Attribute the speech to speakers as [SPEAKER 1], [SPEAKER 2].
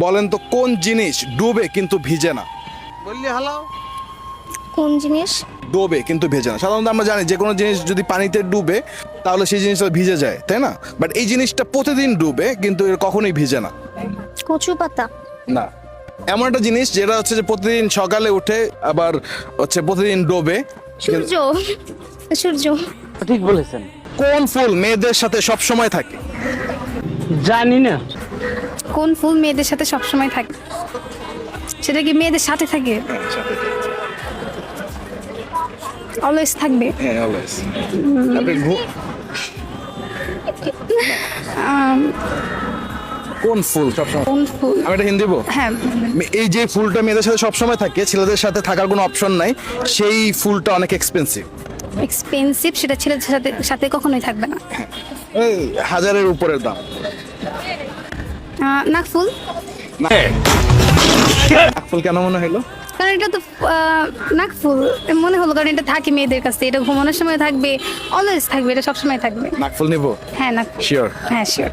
[SPEAKER 1] বলেন তো কোন জিনিস ডুবে কিন্তু ভিজে না?
[SPEAKER 2] বললি হালাও।
[SPEAKER 3] কোন জিনিস?
[SPEAKER 1] ডোবে কিন্তু ভেজে না। সাধারণত আমরা জানি যে কোনো জিনিস যদি পানিতে ডুবে তাহলে সেই জিনিসটা ভিজে যায় তাই না? বাট এই জিনিসটা প্রতিদিন ডুবে কিন্তু এর কখনোই ভিজে না।
[SPEAKER 3] কচু পাতা।
[SPEAKER 1] না। এমন একটা জিনিস যেটা হচ্ছে যে প্রতিদিন সকালে উঠে আবার হচ্ছে প্রতিদিন ডোবে
[SPEAKER 3] সূর্য। সূর্য।
[SPEAKER 2] ঠিক বলেছেন।
[SPEAKER 1] কোন ফুল মেয়েদের সাথে সব সময় থাকে?
[SPEAKER 2] জানি না।
[SPEAKER 4] কোন ফুল মেয়েদের সাথে সবসময় থাকে? সেটা কি মেয়েদের সাথে থাকে? অলওয়েজ থাকবে?
[SPEAKER 1] হ্যাঁ অলওয়েজ আপনি কোন ফুল সবসময়?
[SPEAKER 4] কোন ফুল?
[SPEAKER 1] আমি এটা হিন্দি বল
[SPEAKER 4] হ্যাঁ।
[SPEAKER 1] এই যে ফুলটা মেয়েদের সাথে সবসময় থাকে ছেলেদের সাথে থাকার কোনো অপশন নাই সেই ফুলটা অনেক এক্সপেন্সিভ
[SPEAKER 4] এক্সপেন্সিভ সেটা ছেলেদের সাথে সাথে কখনোই থাকবে না।
[SPEAKER 1] এই হাজারের উপরের দাম।
[SPEAKER 4] আহ, নাক ফুল
[SPEAKER 1] ফুল কেন মনে হলো?
[SPEAKER 4] কারণ এটা তো আহ, নাক মনে হলো কারণ এটা থাকে মেয়েদের কাছে এটা ঘুমানোর সময় থাকবে অলওয়েজ থাকবে এটা সবসময় থাকবে।
[SPEAKER 1] নাকফুল নিব?
[SPEAKER 4] হ্যাঁ নাক
[SPEAKER 1] শিওর
[SPEAKER 4] হ্যাঁ শিওর